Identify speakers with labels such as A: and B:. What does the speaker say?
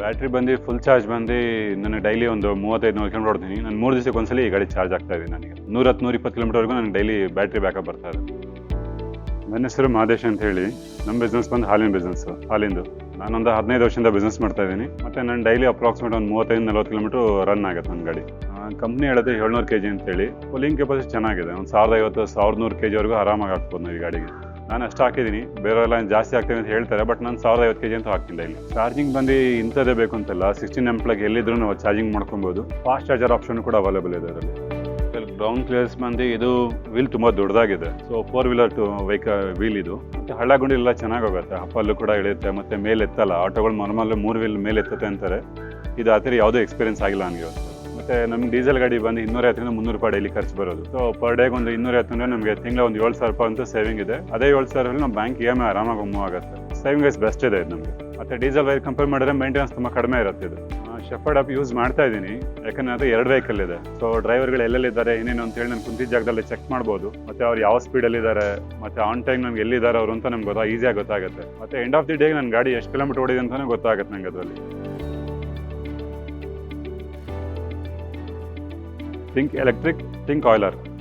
A: Battery ಬಂದು full charge ಬಂದು ನನಗೆ ಡೈಲಿ ಒಂದು ಮೂವತ್ತೈದು, ನೂರು ಕಿಲೋಮೀಟರ್ ಹೊಡ್ತೀನಿ ನಾನು ಮೂರು ದಿವಸಕ್ಕೆ ಒಂದ್ಸಲಿ ಈ ಗಾಡಿ ಚಾರ್ಜ್ ಆಗ್ತಾ ಇದೆ ನನಗೆ. ನೂರತ್ತು ನೂರ ಇಪ್ಪತ್ತು ಕಿಲೋಮೀಟರ್ವರೆಗೂ ನನಗೆ ಡೈಲಿ ಬ್ಯಾಟ್ರಿ ಬ್ಯಾಕಪ್ ಬರ್ತಾ ಇದೆ. ನನ್ನ ಹೆಸರು ಮಹದೇಶ್ ಅಂತ ಹೇಳಿ. ನಮ್ಮ ಬಿಸ್ನೆಸ್ ಬಂದು ಹಾಲಿನ ಬಿಸ್ನೆಸ್ ಹಾಲಿಂದು. ನಾನೊಂದು ಹದಿನೈದು ವರ್ಷದಿಂದ ಬಿಸ್ನೆಸ್ ಮಾಡ್ತಾ ಇದ್ದೀನಿ. ಮತ್ತೆ ನಾನು ಡೈಲಿ ಅಪ್ರಾಕ್ಸಿಮೇಟ್ ಒಂದು ಮೂವತ್ತೈದು, ನಲ್ವತ್ತು ಕಿಲೋಮೀಟರ್ ರನ್ ಆಗುತ್ತೆ ನನ್ನ ಗಾಡಿ. ಕಂಪ್ನಿ ಹೇಳೋದು ಏಳ್ನೂರು ಕೆ ಜಿ ಅಂತೇಳಿ ಕೂಲಿಂಗ್ ಕೆಪಾಸಿಟಿ ಚೆನ್ನಾಗಿದೆ. ಒಂದು ಸಾವಿರದ ಐವತ್ತು, ಸಾವಿರದ ನೂರು ಕೆ ಜಿವರೆಗೂ ಆರಾಮಾಗಿ ಹಾಕ್ಬೋದು ನಾವು ಈ ಗಾಡಿಗೆ. ನಾನು ಅಷ್ಟು ಹಾಕಿದ್ದೀನಿ. ಬೇರೆಲ್ಲ ಜಾಸ್ತಿ ಹಾಕ್ತೀನಿ ಅಂತ ಹೇಳ್ತಾರೆ ಬಟ್ ನಾನು ಸಾವಿರದ ಐವತ್ತು ಕೆ ಜಿ ಅಂತ ಹಾಕ್ತಿಲ್ಲ ಇಲ್ಲಿ ಚಾರ್ಜಿಂಗ್ ಬಂದು ಇಂಥದ್ದೇ ಬೇಕು ಅಂತಲ್ಲ ಸಿಕ್ಸ್ಟೀನ್ ಎಂ ಪ್ಲಗ್ ಎಲ್ಲಿದ್ರು ನಾವು ಚಾರ್ಜಿಂಗ್ ಮಾಡ್ಕೊಬೋದು. ಫಾಸ್ಟ್ ಚಾರ್ಜರ್ ಆಪ್ಷನ್ ಕೂಡ ಅವೈಲೇಬಲ್ ಇದೆ ಅದರಲ್ಲಿ. ಗ್ರೌಂಡ್ ಕ್ಲಿಯರ್ಸ್ ಬಂದು ಇದು ವೀಲ್ ತುಂಬ ದೊಡ್ಡದಾಗಿದೆ. So four wheeler to vehicle wheel ಇದು. ಮತ್ತೆ ಹಳ್ಳ ಎಲ್ಲ ಚೆನ್ನಾಗಿ ಹೋಗುತ್ತೆ ಹಪ್ಪಲ್ಲೂ ಕೂಡ ಇಳಿಯುತ್ತೆ, ಮತ್ತೆ ಮೇಲೆ ಎತ್ತಲ್ಲ ಆಟೋಗಳು ನಾರ್ಮಲ್ ಮೂರು ವೀಲ್ ಮೇಲೆ ಎತ್ತುತ್ತೆ ಅಂತಾರೆ. ಇದು ಆ ಥರ ಯಾವುದೇ ಎಕ್ಸ್ಪೀರಿಯನ್ಸ್ ಆಗಿಲ್ಲ ನನಗೆ ಇವತ್ತು. ಮತ್ತೆ ನಮ್ಮ ಡೀಸೆಲ್ ಗಾಡಿ ಬಂದು ಇನ್ನೂರೈವತ್ತರಿಂದ ಮುನ್ನೂರು ರೂಪಾಯಿ ಡೈಲಿ ಖರ್ಚು ಬರೋದು. ಸೊ ಪರ್ ಡೇಗೆ ಒಂದು ಇನ್ನೂರೈವತ್ತು ಅಂದರೆ ನಮಗೆ ತಿಂಗಳ ಒಂದು ಏಳು ಸಾವಿರ ರೂಪಾಯಿ ಅಂತೂ ಸೇವಿಂಗ್ ಇದೆ. ಅದೇ ಏಳು ಸಾವಿರದಲ್ಲಿ ನಮ್ಮ ಬ್ಯಾಂಕ್ ಇ ಎಂ ಐ ಆರಾಮಾಗಿ ಮೂವ್ ಆಗುತ್ತೆ. ಸೇವಿಂಗ್ ವೈಸ್ ಬೆಸ್ಟ್ ಇದೆ ಇದು ನಮಗೆ. ಮತ್ತೆ ಡೀಸೆಲ್ ವೈರ್ ಕಂಪೇರ್ ಮಾಡಿದ್ರೆ ಮೇಂಟೆನೆನ್ಸ್ ತುಂಬ ಕಡಿಮೆ ಇರುತ್ತೆ ಇದು. ಶೆಫರ್ಡ್ ಆಪ್ ಯೂಸ್ ಮಾಡ್ತಾ ಇದ್ದೀನಿ. ಯಾಕಂದ್ರೆ ಅದು ಎರಡು ವೆಹಿಕಲ್ ಇದೆ. ಸೊ ಡ್ರೈವರ್ಗಳು ಎಲ್ಲೆಲ್ಲಿದ್ದಾರೆ, ಏನೇನು ಅಂತ ಹೇಳಿ ನಾನು ಕುಂತಿದ್ದ ಜಾಗದಲ್ಲಿ ಚೆಕ್ ಮಾಡ್ಬೋದು. ಮತ್ತೆ ಅವ್ರು ಯಾವ ಸ್ಪೀಡಲ್ಲಿ ಇದ್ದಾರೆ ಮತ್ತೆ ಆನ್ ಟೈಮ್ ನಮ್ಗೆ ಎಲ್ಲಿದ್ದಾರೆ ಅವರು ಅಂತ ನಮ್ಗೆ ಗೊತ್ತಾ ಈಸಿಯಾಗಿ ಗೊತ್ತಾಗುತ್ತೆ. ಮತ್ತೆ ಎಂಡ್ ಆಫ್ ದಿ ಡೇ ನನ್ನ ಗಾಡಿ ಎಷ್ಟು ಕಿಲೋಮೀಟರ್ ಓಡಿದೆ ಅಂತಾನೆ ಗೊತ್ತಾಗುತ್ತೆ ನಂಗೆ ಅದರಲ್ಲಿ. think electric, think Euler.